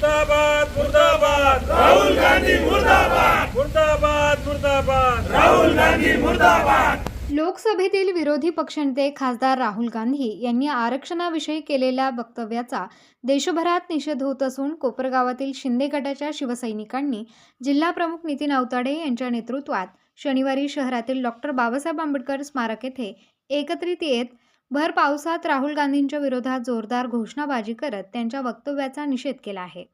मुर्दाबाद मुर्दाबाद. राहुल गांधी मुर्दाबाद. मुर्दाबाद मुर्दाबाद. राहुल गांधी मुर्दाबाद. लोकसभेतील विरोधी पक्षनेते खासदार राहुल गांधी यांनी आरक्षणाविषयी केलेल्या वक्तव्याचा देशभरात निषेध होत असून कोपरगावातील शिंदे गटाच्या शिवसैनिकांनी जिल्हाप्रमुख नितीन अवताडे यांच्या नेतृत्वात शनिवारी शहरातील डॉक्टर बाबासाहेब आंबेडकर स्मारक येथे एकत्रित येत भर पावसात राहुल गांधींच्या विरोधात जोरदार घोषणाबाजी करत त्यांच्या वक्तव्याचा निषेध केला आहे.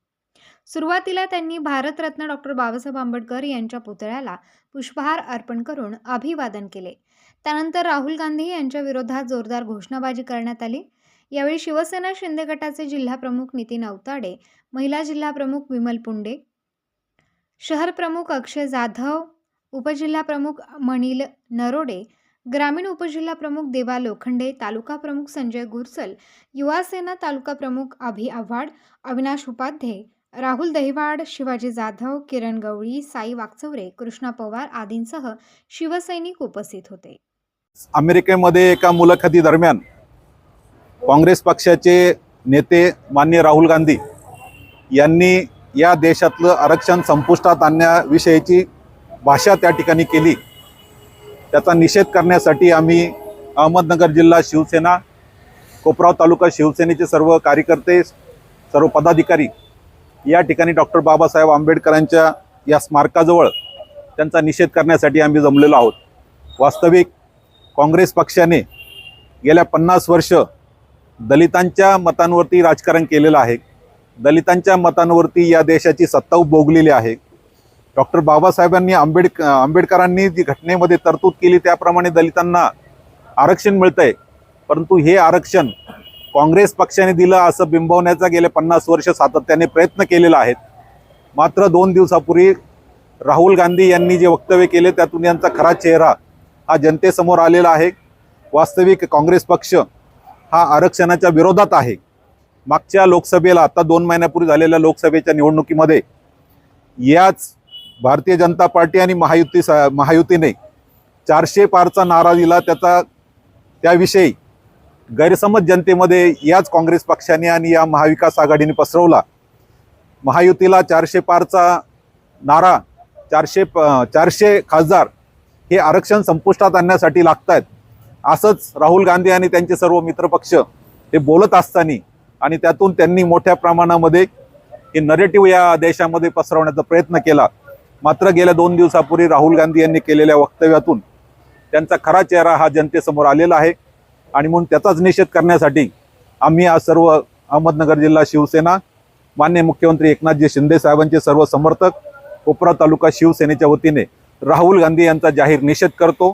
सुरुवातीला त्यांनी भारतरत्न डॉक्टर बाबासाहेब आंबेडकर यांच्या पुतळ्याला पुष्पहार अर्पण करून अभिवादन केले. त्यानंतर राहुल गांधी यांच्या विरोधात जोरदार घोषणाबाजी करण्यात आली. यावेळी शिवसेना शिंदे गटाचे जिल्हाप्रमुख नितीन अवताडे महिला जिल्हाप्रमुख विमल पुंडे शहर प्रमुख अक्षय जाधव उपजिल्हाप्रमुख मणिल नरोडे ग्रामीण उपजिल्हा प्रमुख देवा लोखंडे तालुका प्रमुख संजय गुरसल युवासेना तालुका प्रमुख अभि आव्हाड अविनाश उपाध्ये राहुल दहिवाड शिवाजी जाधव किरण गवळी साई वागचौरे कृष्णा पवार आदींसह शिवसैनिक उपस्थित होते. अमेरिकेमध्ये एका मुलाखतीदरम्यान काँग्रेस पक्षाचे नेते मान्य राहुल गांधी यांनी या देशातलं आरक्षण संपुष्टात आणण्याविषयीची भाषा त्या ठिकाणी केली. त्याचा निषेध करण्यासाठी आम्ही अहमदनगर जिल्हा शिवसेना कोपराव तालुका शिवसेनेचे सर्व कार्यकर्ते सर्व पदाधिकारी या ठिकाणी डॉक्टर बाबासाहेब आंबेडकरांच्या या स्मारकाजवळ त्यांचा निषेध करण्यासाठी आम्ही जमलेलो आहोत. वास्तविक काँग्रेस पक्षाने गेल्या पन्नास वर्ष दलितांच्या मतांवरती राजकारण केलेलं आहे. दलितांच्या मतांवरती या देशाची सत्ता भोगलेली आहे. डॉक्टर बाबासाहेबांनी आंबेडक आंबेडकरांनी जी घटनेमध्ये तरतूद केली त्याप्रमाणे दलितांना आरक्षण मिळतं आहे परंतु हे आरक्षण काँग्रेस पक्षाने दिलं असं बिंबवण्याचा गेले पन्नास वर्ष सातत्याने प्रयत्न केलेला आहेत मात्र दोन दिवसापूर्वी राहुल गांधी यांनी जे वक्तव्य केले त्यातून यांचा खरा चेहरा हा जनतेसमोर आलेला आहे. वास्तविक काँग्रेस पक्ष हा आरक्षणाच्या विरोधात आहे. मागच्या लोकसभेला आता दोन महिन्यापूर्वी झालेल्या लोकसभेच्या निवडणुकीमध्ये याच भारतीय जनता पार्टी आणि महायुती स- महायुतीने चारशे पारचा नारा दिला. त्याचा त्याविषयी गैरसमज जनतेमध्ये याच काँग्रेस पक्षाने आणि या महाविकास आघाडीने पसरवला. महायुतीला चारशे पारचा नारा चारशे प- चारशे खासदार हे आरक्षण संपुष्टात आणण्यासाठी लागत आहेत असंच राहुल गांधी आणि त्यांचे सर्व मित्रपक्ष हे बोलत असताना आणि त्यातून त्यांनी मोठ्या प्रमाणामध्ये हे नरेटिव्ह या देशामध्ये पसरवण्याचा प्रयत्न केला. मात्र गेल्या दोन दिवसापूर्वी राहुल गांधी यांनी केलेल्या वक्तव्यातून त्यांचा खरा चेहरा हा जनतेसमोर आलेला आहे. आणि म्हणून त्याचाच निषेध करण्यासाठी आम्ही आज सर्व अहमदनगर जिल्हा शिवसेना मान्य मुख्यमंत्री एकनाथजी शिंदे साहेबांचे सर्व समर्थक कोपरा तालुका शिवसेनेच्या वतीने राहुल गांधी यांचा जाहीर निषेध करतो.